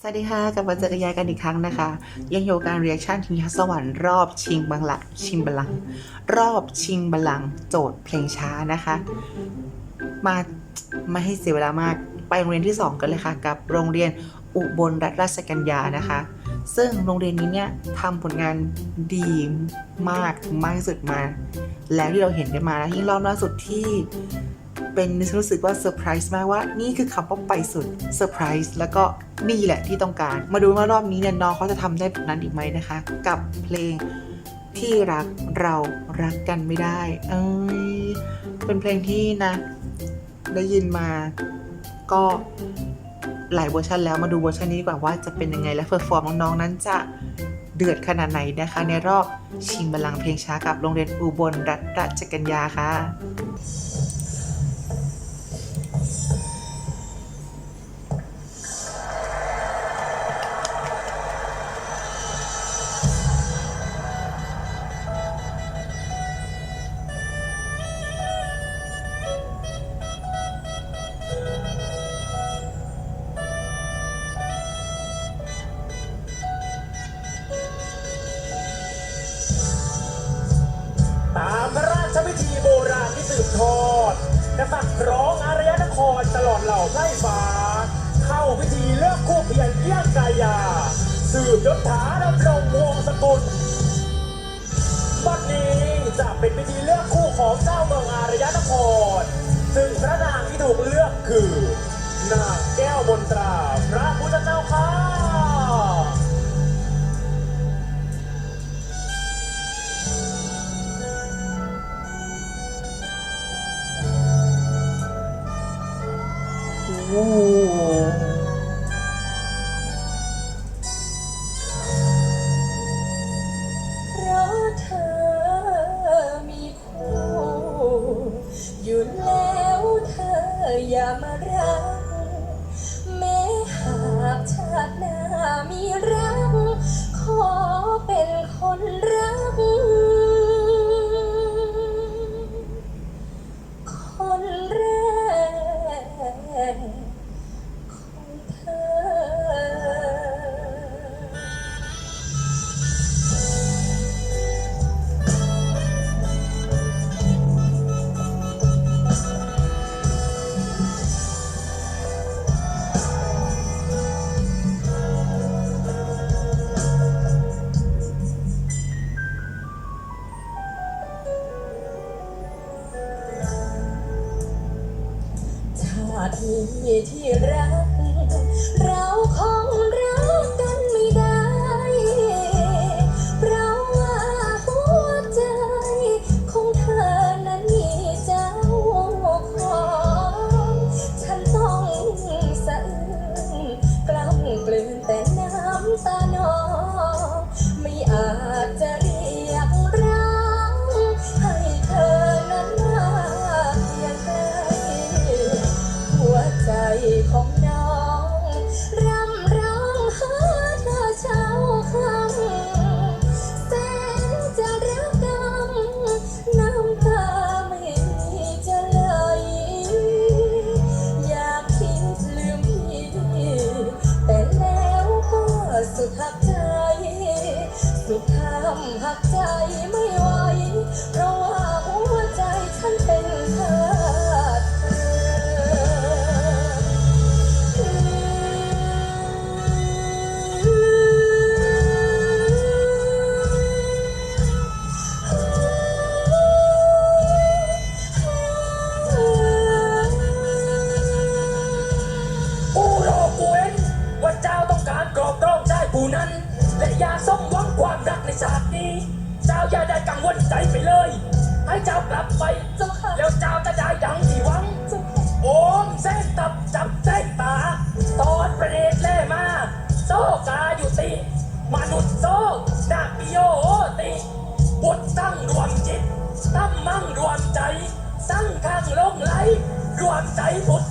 สวัสดีค่ะกลับมาเจอกันยายกันอีกครั้งนะคะ ยังอยู่การเรียกชั่นทิงทัศสวรรค์รอบชิงบังละชิงบัลลังก์รอบชิงบัลลังก์โจทย์เพลงช้านะคะ มาไม่ให้เสียเวลามากไปโรงเรียนที่ 2 กันเลยค่ะ กับโรงเรียนอุบลรัตนราชกัญญานะคะ ซึ่งโรงเรียนนี้เนี่ยทำผลงานดีมากมากที่สุดมา แล้วที่เราเห็นกันมายิ่งรอบล่าสุดที่ เป็นรู้สึกว่าเซอร์ไพรส์มากว่านี่คือคำว่าไปสุดเซอร์ไพรส์แล้วก็นี่แหละที่ต้องการ มาดูว่ารอบนี้เนี่ยน้องเขาจะทำได้แบบนั้นอีกไหมนะคะ กับเพลงที่รักเรารักกันไม่ได้ เอ้ยเป็นเพลงที่นะ ได้ยินมาก็หลายเวอร์ชันแล้วมาดูเวอร์ชันนี้ดีกว่าว่าจะเป็นยังไงและเพอร์ฟอร์มน้องๆนั้นจะเดือดขนาดไหนนะคะ ในรอบชิงบัลลังก์เพลงช้ากับโรงเรียนอุบลรัตนราชกัญญาค่ะ ยายา สืบยศถาดำรงวงสกุลบัดนี้จะเป็นพิธีเลือกคู่ของเจ้าเมืองอารยนคร ซึ่งพระนางที่ถูกเลือกคือ นางแก้วบนตรา พระพุทธเจ้าค่ะ มีที่รัก ของน้อง รวมใจพุท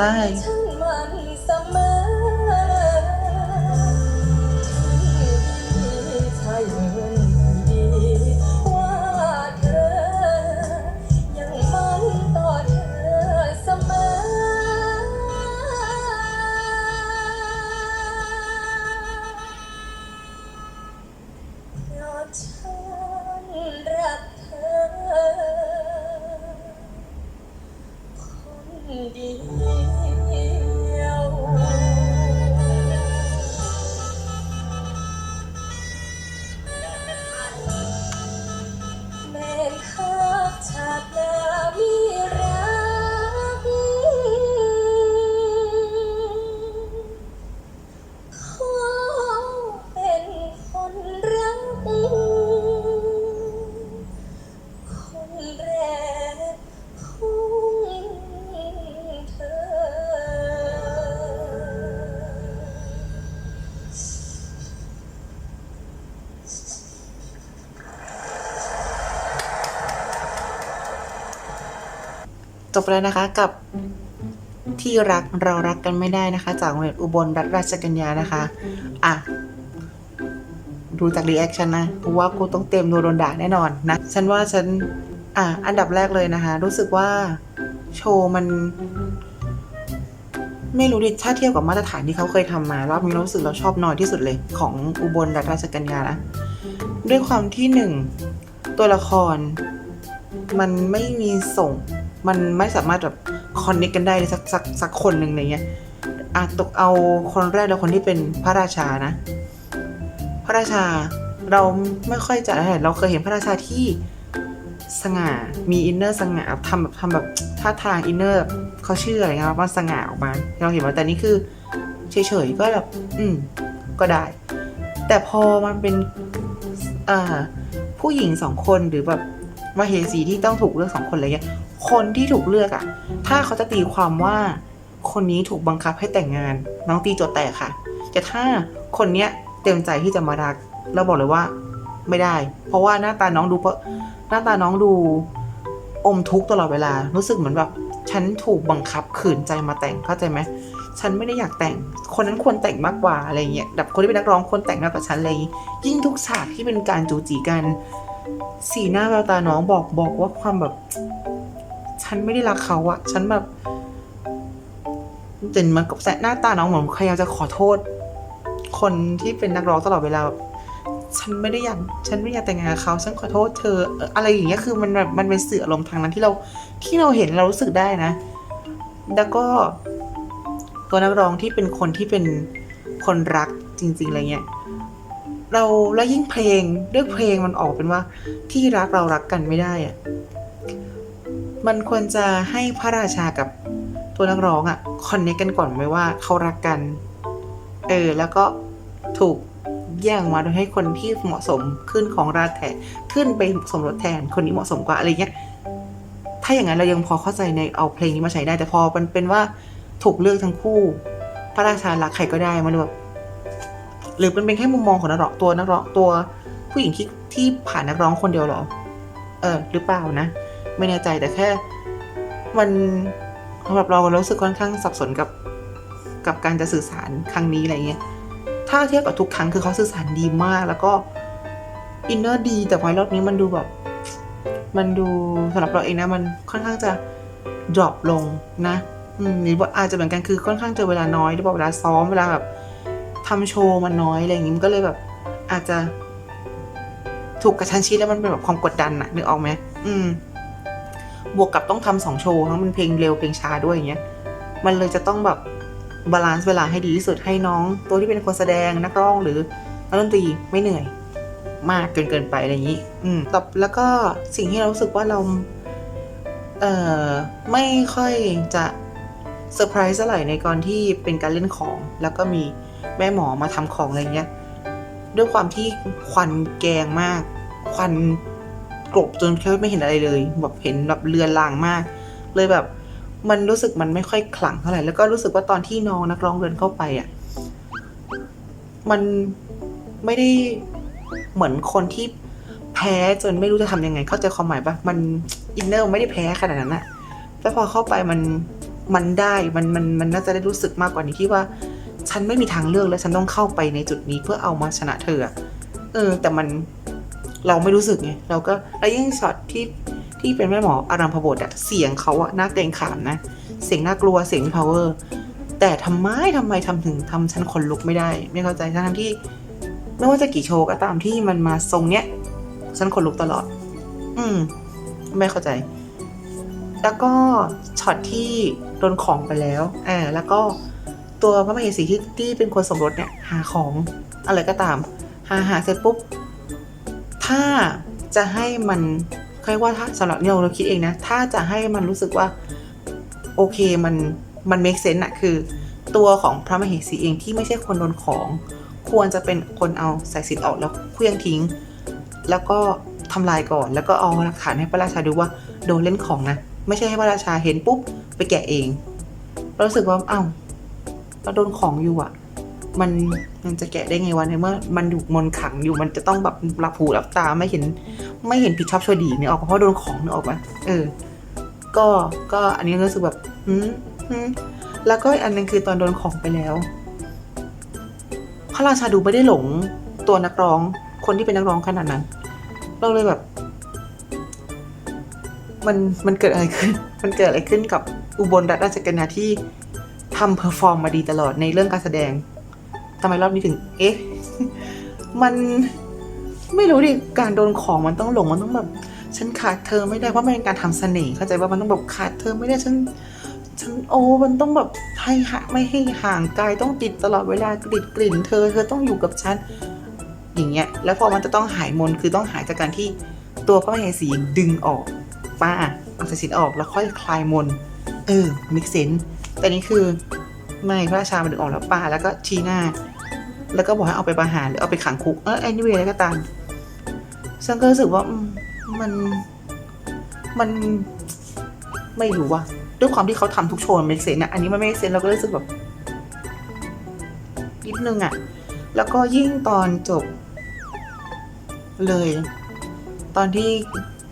อ้ จบแล้วนะคะกับที่รักเรารักกันไม่ได้นะคะ จากโรงเรียนอุบลรัฐราชกัญญานะคะ อะ ดูจากรีแอคชั่นนะเพราะว่ากูต้องเต็มโดนด่าแน่นอนนะ ฉันว่าฉัน อะ อันดับแรกเลยนะคะ รู้สึกว่าโชว์มัน ไม่รู้ดิถ้าเทียบกับมาตรฐานที่เขาเคยทำมารอบนี้รารู้สึกเราชอบน้อยที่สุดเลยของอุบลรัฐราชกัญญานะด้วยความที่หนึ่งตัวละคร มันไม่มีส่ง มันไม่สามารถแบบคอนเนคกันได้เลยสักสักสักคนหนึ่งอะไรเงี้ยอะตกเอาคนแรกแล้วคนที่เป็นพระราชานะ พระราชาเราไม่ค่อยจะเห็นเราเคยเห็นพระราชาที่สง่า มีอินเนอร์สง่าทำแบบทำแบบท่าทางอินเนอร์เขาชื่ออะไรเงี้ยว่าสง่าออกมา เราเห็นว่าแต่นี่คือเฉยๆก็แบบ อืม ก็ได้ แต่พอมันเป็นอ่าผู้หญิงสองคนหรือแบบมาเหสีที่ต้องถูกเลือกสองคนอะไรเงี้ย คนที่ถูกเลือกอะถ้าเขาจะตีความว่าคนนี้ถูกบังคับให้แต่งงาน น้องตีโจทย์แตกค่ะ แต่ถ้าคนเนี้ยเต็มใจที่จะมารักเราบอกเลยว่าไม่ได้ เพราะว่าหน้าตาน้องดูเพราะหน้าตาน้องดูอมทุกข์ตลอดเวลา รู้สึกเหมือนแบบฉันถูกบังคับขืนใจมาแต่งเข้าใจไหมฉันไม่ได้อยากแต่ง คนนั้นควรแต่งมากกว่าอะไรเงี้ยแบบคนที่เป็นนักร้องควรแต่งมากกว่าฉันอะไรอย่างงี้ยิ่งทุกฉากที่เป็นการจูจีกัน สีหน้าแววตาน้องบอกบอกว่าความแบบ ฉันไม่ได้รักเขาอะฉันแบบแต่มันกับหน้าตาน้องเหมือนพยายามจะขอโทษ คนที่เป็นนักร้องตลอดเวลาแบบฉันไม่ได้อยากฉันไม่อยากแต่งงานกับเขาฉันขอโทษเธอ อะไรอย่างเงี้ยคือมันแบบมันเป็นสื่ออารมณ์ทางนั้นที่เราที่เราเห็นเรารู้สึกได้นะ แล้วก็ตัวนักร้องที่เป็นคนที่เป็นคนรักจริง ๆอะไรเงี้ยเราแล้วยิ่งเพลงด้วยเพลงมันออกเป็นว่าที่รักเรารักกันไม่ได้อะ มันควรจะให้พระราชากับตัวนักร้องอะคอนเนคกันก่อนไหมว่าเขารักกัน เออ แล้วก็ถูกแย่งมาโดยให้คนที่เหมาะสมขึ้นของราชแทนขึ้นไปสมรสแทนคนนี้เหมาะสมกว่าอะไรเงี้ยถ้าอย่างนั้นเรายังพอเข้าใจในเอาเพลงนี้มาใช้ได้แต่พอมันเป็นว่าถูกเลือกทั้งคู่ พระราชารักใครก็ได้มันแบบหรือมันเป็นแค่มุมมองของนักร้องตัวนักร้องตัวผู้หญิงที่ที่ผ่านนักร้องคนเดียวหรอ เออ หรือเปล่านะ ไม่แน่ใจแต่แค่มันสำหรับเราเรารู้สึกค่อนข้างสับสนกับกับการจะสื่อสารครั้งนี้อะไรเงี้ย ถ้าเทียบกับทุกครั้งคือเขาสื่อสารดีมาก แล้วก็อินเนอร์ดี แต่พอรอบนี้มันดูแบบ มันดูสำหรับเราเองนะ มันค่อนข้างจะ drop ลงนะอืมหรือว่าอาจจะเหมือนกันคือค่อนข้างเจะเวลาน้อยหรือเปล่าเวลาซ้อมเวลาแบบทำโชว์มันน้อยอะไรอย่างงี้มันก็เลยแบบ อาจจะถูกกระชันชิดแล้วมันเป็นแบบความกดดันอะนึกออกไหมอืม บวกกับต้องทำสองโชว์ทั้งเป็นเพลงเร็วเพลงช้าด้วยอย่างเงี้ยมันเลยจะต้องแบบบาลานซ์เวลาให้ดีที่สุดให้น้อง ตัวที่เป็นคนแสดงนักร้องหรือนักดนตรีไม่เหนื่อย มากเกินเกินไปอะไรอย่างนี้ อืมต่อแล้วก็สิ่งที่เรารู้สึกว่าเราเอ่อไม่ค่อยจะเซอร์ไพรส์เท่าไหร่ในก่อนที่เป็นการเล่นของ แล้วก็มีแม่หมอมาทำของอะไรเงี้ยด้วยความที่ควันแกงมาก ควัน กลบจนแค่ไม่เห็นอะไรเลย แบบเห็นแบบเลือนลางมาก เลยแบบ มันรู้สึกมันไม่ค่อยขลังเท่าไหร่แล้วก็รู้สึกว่าตอนที่น้องนักร้องเดินเข้าไปอะมันไม่ได้เหมือนคนที่แพ้จนไม่รู้จะทำยังไง เข้าใจความหมายปะมันอินเนอร์ไม่ได้แพ้ขนาดนั้นอะแต่พอเข้าไปมันมันได้มันมันมันน่าจะได้รู้สึกมากกว่านี้ที่ว่า ฉันไม่มีทางเลือกแล้วฉันต้องเข้าไปในจุดนี้เพื่อเอามาชนะเธอเออ แต่มัน เราไม่รู้สึกไงเราก็แล้วยิ่งช็อตที่ที่เป็นแม่หมออารัมพบทอะเสียงเขาอะน่าเกรงขามนะ เสียงน่ากลัวเสียงมี power แต่ทำไมทำไมทำถึงทำฉันขนลุกไม่ได้ ไม่เข้าใจทั้งที่ไม่ว่าจะกี่โชว์ก็ตามที่มันมาทรงเนี้ยฉันขนลุกตลอด อืม ไม่เข้าใจ แล้วก็ช็อตที่โดนของไปแล้วอ่าแล้วก็ตัวพระมเหสีที่ที่เป็นคนสมรสเนี่ย หาของอะไรก็ตาม หาหาเสร็จปุ๊บ ถ้าจะให้มันใครว่าถ้าสำหรับเราเราคิดเองนะ ถ้าจะให้มันรู้สึกว่า โอเคมันมัน make sense อะคือตัวของพระมเหสีเองที่ไม่ใช่คนโดนของ ควรจะเป็นคนเอาสายสิญจนออกแล้วเคลื่องทิ้ง แล้วก็ทำลายก่อน แล้วก็เอาหลักฐานให้พระราชาดูว่าโดนเล่นของนะ ไม่ใช่ให้พระราชาเห็นปุ๊บไปแกะเอง เรารู้สึกว่าเอ้าเราโดนของอยู่อะ มันมันจะแกะได้ไงวะในเมื่อ มันถูกมนขังอยู่มันจะต้องแบบหลับหูหลับตาไม่เห็น ไม่เห็นผิดชอบชั่วดีเนี่ยออกมาเพราะโดนของเนี่ยออกมาเออ ก็ก็อันนี้รู้สึกแบบอืมอืมแล้วก็อันหนึงคือตอนโดนของไปแล้ว พระราชาดูไม่ได้หลงตัวนักร้อง คนที่เป็นนักร้องขนาดนั้น เราเลยแบบ มันมันเกิดอะไรขึ้น มันเกิดอะไรขึ้นกับอุบลรัตนราชกัญญาที่ทำเพอร์ฟอร์มมาดีตลอดในเรื่องการแสดง ทำไมรอบนี้ถึง เอ๊ะ มันไม่รู้ดิ การโดนของมันต้องหลง มันต้องแบบ ฉันขาดเธอไม่ได้ เพราะมันเป็นการทำเสน่ห์ เข้าใจว่ามันต้องแบบขาดเธอไม่ได้ ฉัน ฉันโอ้ มันต้องแบบให้หะไม่ให้ห่างไกลต้องติดตลอดเวลากลิ่นกลิ่น เธอ เธอต้องอยู่กับฉัน อย่างเงี้ย แล้วพอมันจะต้องหายมนคือต้องหายจากการที่ตัวพระมเหสีดึงออกป้าเอาสายสินออกแล้วค่อยคลายมน เออมิกเซนแต่นี่คือไม่พระราชามันดึงออกแล้วป้าแล้วก็ชี้หน้า แล้วก็บอกให้เอาไปประหารหรือเอาไปขังคุก เออไอ้นี่เวอะไรก็ตามฉันก็รู้สึกว่ามันมันไม่รู้ว่าด้วยความที่เขาทำทุกโชว์มันไม่เซนอะอันนี้มันไม่เซนเราก็รู้สึกแบบนิดนึงอะแล้วก็ยิ่งตอนจบ เลย ตอนที่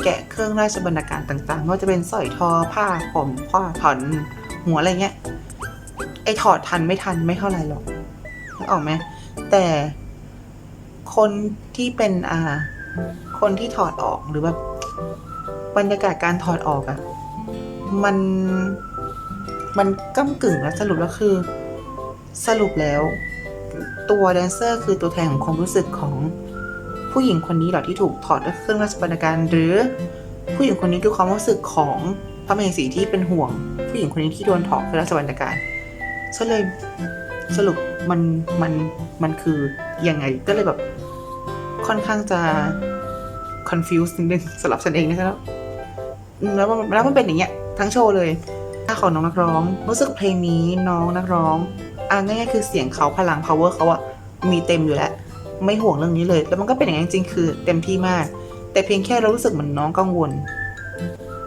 แกะเครื่องราชบรรณาการต่างๆไม่ว่าจะเป็นสร้อยทอผ้าผมผ้าผ่อนหัวอะไรเงี้ยไอถอดทันไม่ทันไม่เท่าไหร่หรอกนึกออกไหม แต่คนที่เป็นอ่า คนที่ถอดออกหรือแบบบรรยากาศการถอดออกอะมันมันก้ากึ่งแล้วสรุปแล้วคือ สรุปแล้ว ตัวแดนเซอร์คือตัวแทนของความรู้สึกของผู้หญิงคนนี้เหรอที่ถูกถอดด้วยเครื่องราชบรรณาการหรือ ผู้หญิงคนนี้คือความรู้สึกของพระมเหสีที่เป็นห่วง ผู้หญิงคนนี้ที่โดนถอดเครื่องราชบรรณาการฉันเลยสรุป มันมันมันคือยังไงก็เลยแบบค่อนข้างจะ confused นิดนึงสำหรับฉันเองนะครับแล้วแล้วมันเป็นอย่างเงี้ยทั้งโชว์เลยถ้าของน้องนักร้องรู้สึกเพลงนี้น้องนักร้องอะง่ายๆคือเสียงเขาพลัง power เขาอะมีเต็มอยู่แล้ว ไม่ห่วงเรื่องนี้เลย แล้วมันก็เป็นอย่างนั้นจริงๆคือเต็มที่มาก แต่เพียงแค่เรารู้สึกเหมือนน้องกังวล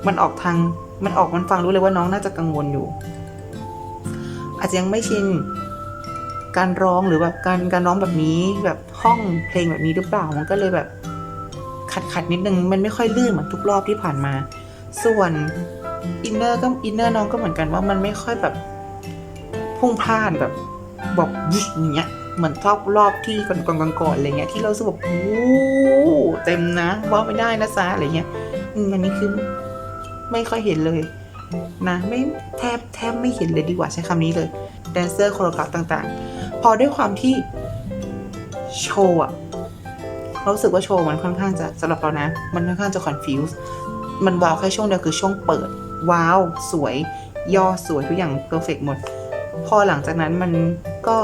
มันออกทางมันออกมันฟังรู้เลยว่าน้องน่าจะกังวลอยู่ อาจจะยังไม่ชิน การร้องหรือแบบการการร้องแบบนี้แบบห้องเพลงแบบนี้หรือเปล่ามันก็เลยแบบขัดขัดนิดนึงมันไม่ค่อยลื่นเหมือนทุกรอบที่ผ่านมา ส่วนอินเนอร์ก็อินเนอร์น้องก็เหมือนกันว่ามันไม่ค่อยแบบพุ่งพลานแบบบอกยิกอย่างเงี้ยเหมือนทอบรอบที่ก่อนก่อนก่อนอะไรเงี้ยที่เรารู้สึกแบบโอ้เต็มนะว่าไม่ได้นะซาอะไรเงี้ยอืมอันนี้คือไม่ค่อยเห็นเลยนะไม่แทบแทบไม่เห็นเลยดีกว่าใช้คำนี้เลยแดนเซอร์โคโรกราฟต่างๆ พอด้วยความที่โชว์อะเรารู้สึกว่าโชว์มันค่อนข้างจะสำหรับเรานะ มันค่อนข้างจะคอนฟิวส์มันว้าวแค่ช่วงเดียวคือช่วงเปิด ว้าว สวย ย่อสวยทุกอย่างเพอร์เฟกหมด พอหลังจากนั้นมันก็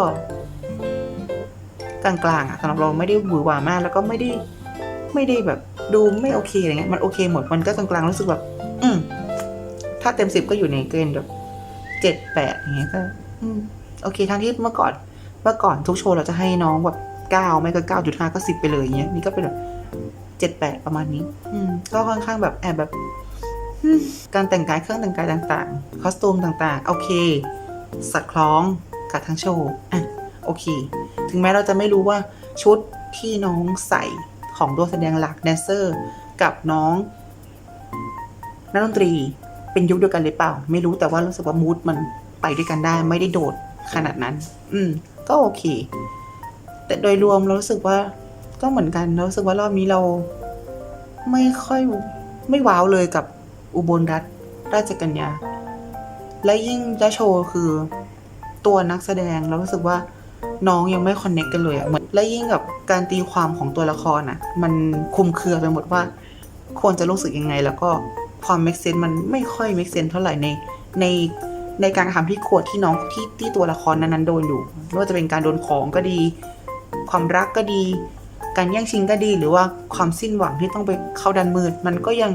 กลางๆอะสำหรับเราไม่ได้หวือหวามาก แล้วก็ไม่ได้ไม่ได้แบบดูไม่โอเคอะไรเงี้ยมันโอเคหมดมันก็กลางๆรู้สึกแบบอืมถ้าเต็มสิบก็อยู่ในเกณฑ์แบบเจ็ดแปดอย่างเงี้ยก็ อืมโอเคทั้งที่เมื่อก่อน เมื่อก่อนทุกโชว์เราจะให้น้องแบบเก้าไม่ก็เก้าจุดห้าก็สิบไปเลยอย่างเงี้ยนี่ก็เป็นแบบเจ็ดแปดประมาณนี้ อืมก็ค่อนข้างแบบแอบแบบอืมการแต่งกายเครื่องแต่งกายต่างๆ คอสตูมต่างๆ โอเค สัดคล้องกับทั้งโชว์อะโอเค ถึงแม้เราจะไม่รู้ว่าชุดที่น้องใส่ของตัวแสดงหลักแดนเซอร์ กับน้องนักดนตรีเป็นยุคเดียวกันหรือเปล่า ไม่รู้แต่ว่ารู้สึกว่ามูดมันไปด้วยกันได้ ไม่ได้โดด ขนาดนั้น อืม ก็โอเค แต่โดยรวมเรารู้สึกว่า ก็เหมือนกันเรารู้สึกว่ารอบนี้เรา ไม่ค่อยไม่ว้าวเลยกับอุบลรัฐราชกัญญา และยิ่งจะโชว์คือตัวนักแสดงเรารู้สึกว่าน้องยังไม่คอนเน็กกันเลยอะเหมือนและยิ่งกับการตีความของตัวละครอะมันคุมเครือไปหมดว่า ควรจะรู้สึกยังไง แล้วก็ความ make sense มันไม่ค่อย make sense เท่าไหร่ในใน ในการกระทำที่ควรที่น้องที่ที่ตัวละครนั้นๆโดนอยู่ไม่ว่าจะเป็นการโดนของก็ดี ความรักก็ดี การแย่งชิงก็ดี หรือว่าความสิ้นหวังที่ต้องไปเข้าดันมืด มันก็ยัง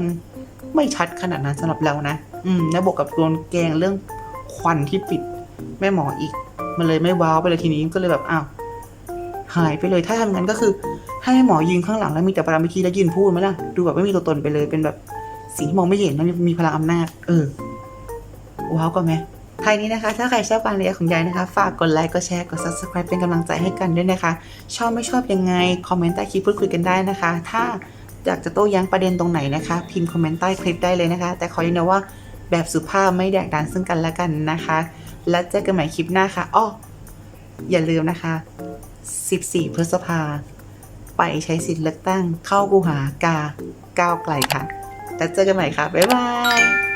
ไม่ชัดขนาดนั้นสำหรับเรานะ อืมแล้วบวกกับโดนแกงเรื่องควันที่ปิดแม่หมออีก มันเลยไม่ว้าวไปเลยทีนี้ก็เลยแบบอ้าวหายไปเลยถ้าทำงั้นก็คือ ให้หมอยืนข้างหลังแล้วมีแต่ปรามิคีแล้วยืนพูดไหมล่ะดูแบบไม่มีตัวตนไปเลยเป็นแบบสิ่งที่มองไม่เห็นแล้วมีพลังอำนาจ เออว้าวกว่าไหม ท้ายนี้นะคะ ถ้าใครชอบการเรียนของยายนะคะ ฝากกดไลค์ กดแชร์ กด subscribe เป็นกำลังใจให้กันด้วยนะคะ ชอบไม่ชอบยังไง คอมเมนต์ใต้คลิปพูดคุยกันได้นะคะ ถ้าอยากจะโต้แย้งประเด็นตรงไหนนะคะ พิมพ์คอมเมนต์ใต้คลิปได้เลยนะคะ แต่ขอยืนยันว่าแบบสุภาพไม่แดกดันซึ่งกันและกันนะคะ แล้วเจอกันใหม่คลิปหน้าค่ะอ้ออย่าลืมนะคะ 14 พฤษภา ไปใช้สิทธิ์เลือกตั้งเข้ากูหากาก้าวไกลค่ะ แล้วเจอกันใหม่ค่ะ บ๊ายบาย